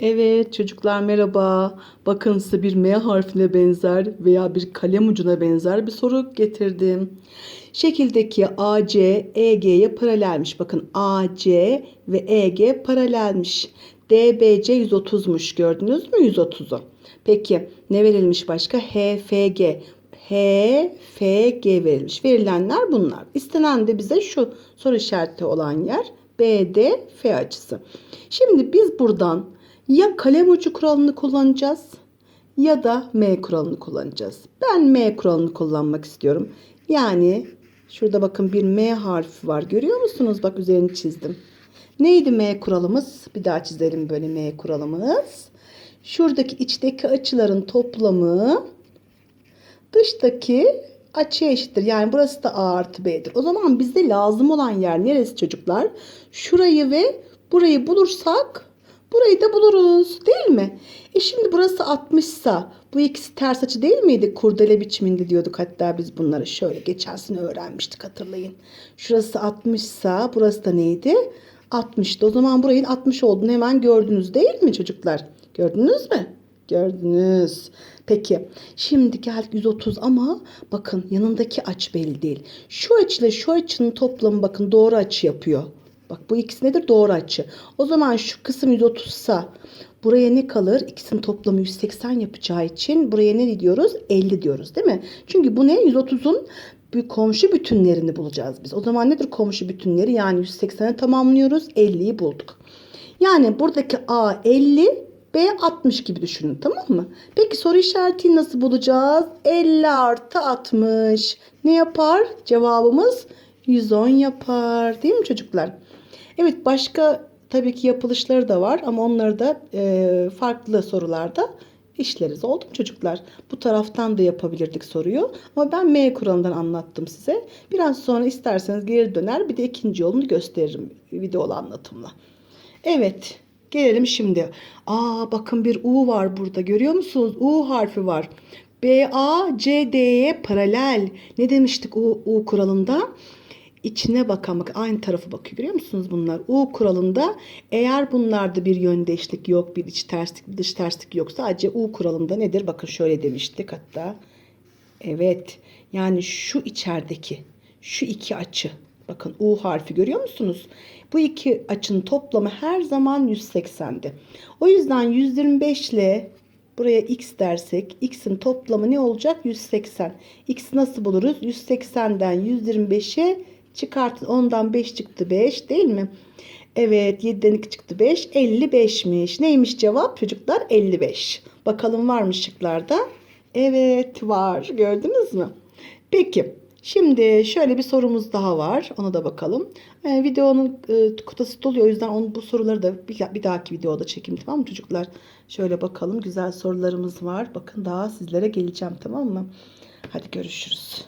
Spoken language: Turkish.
Evet çocuklar merhaba. Bakın size bir M harfine benzer veya bir kalem ucuna benzer bir soru getirdim. Şekildeki AC EG'ye paralelmiş. Bakın AC ve EG paralelmiş. DBC 130'muş gördünüz mü 130'u. Peki ne verilmiş başka? HFG. HFG verilmiş. Verilenler bunlar. İstenen de bize şu soru işareti olan yer BDF açısı. Şimdi biz buradan ya kalem ucu kuralını kullanacağız ya da M kuralını kullanacağız. Ben M kuralını kullanmak istiyorum. Yani şurada bakın bir M harfi var. Görüyor musunuz? Bak üzerini çizdim. Neydi M kuralımız? Bir daha çizelim böyle M kuralımız. Şuradaki içteki açıların toplamı dıştaki açıya eşittir. Yani burası da A artı B'dir. O zaman bizde lazım olan yer neresi çocuklar? Şurayı ve burayı bulursak burayı da buluruz değil mi? E şimdi burası 60 sa bu ikisi ters açı değil miydi? Kurdele biçiminde diyorduk hatta biz bunları şöyle geçen sene öğrenmiştik hatırlayın. Şurası 60 sa burası da neydi? 60'tı. O zaman burayın 60 olduğunu hemen gördünüz değil mi çocuklar? Gördünüz mü? Gördünüz. Peki şimdi geldik 130 ama bakın yanındaki aç belli değil. Şu açıyla şu açının toplamı bakın doğru açı yapıyor. Bak bu ikisi nedir? Doğru açı. O zaman şu kısım 130 sa buraya ne kalır? İkisinin toplamı 180 yapacağı için buraya ne diyoruz? 50 diyoruz değil mi? Çünkü bu ne? 130'un bir komşu bütünlerini bulacağız biz. O zaman nedir komşu bütünleri? Yani 180'e tamamlıyoruz. 50'yi bulduk. Yani buradaki A 50, B 60 gibi düşünün tamam mı? Peki soru işaretini nasıl bulacağız? 50 artı 60. Ne yapar? Cevabımız 110 yapar. Değil mi çocuklar? Evet başka tabii ki yapılışları da var ama onları da e, farklı sorularda işleriz. Oldu mu çocuklar? Bu taraftan da yapabilirdik soruyu. Ama ben M kuralından anlattım size. Biraz sonra isterseniz geri döner bir de ikinci yolunu gösteririm videolu anlatımla. Evet. Gelelim şimdi. Aa bakın bir U var burada. Görüyor musunuz? U harfi var. B A C D'ye paralel. Ne demiştik U, U kuralında? İçine bakan bak aynı tarafı bakıyor. Görüyor musunuz bunlar? U kuralında eğer bunlarda bir yöndeşlik yok, bir iç terslik, bir dış terslik yok. Sadece U kuralında nedir? Bakın şöyle demiştik hatta. Evet. Yani şu içerideki şu iki açı. Bakın U harfi görüyor musunuz? Bu iki açının toplamı her zaman 180'di. O yüzden 125 ile buraya x dersek x'in toplamı ne olacak? 180. X'i nasıl buluruz? 180'den 125'e çıkartın. Ondan 5 çıktı 5 değil mi? Evet 7'den 2 çıktı 5. 55'miş. Neymiş cevap çocuklar? 55. Bakalım var mı şıklarda? Evet var. Gördünüz mü? Peki. Şimdi şöyle bir sorumuz daha var. Ona da bakalım. Ee, videonun e, kutası doluyor. O yüzden onu, bu soruları da bir, bir dahaki videoda çekeyim tamam mı çocuklar? Şöyle bakalım. Güzel sorularımız var. Bakın daha sizlere geleceğim tamam mı? Hadi görüşürüz.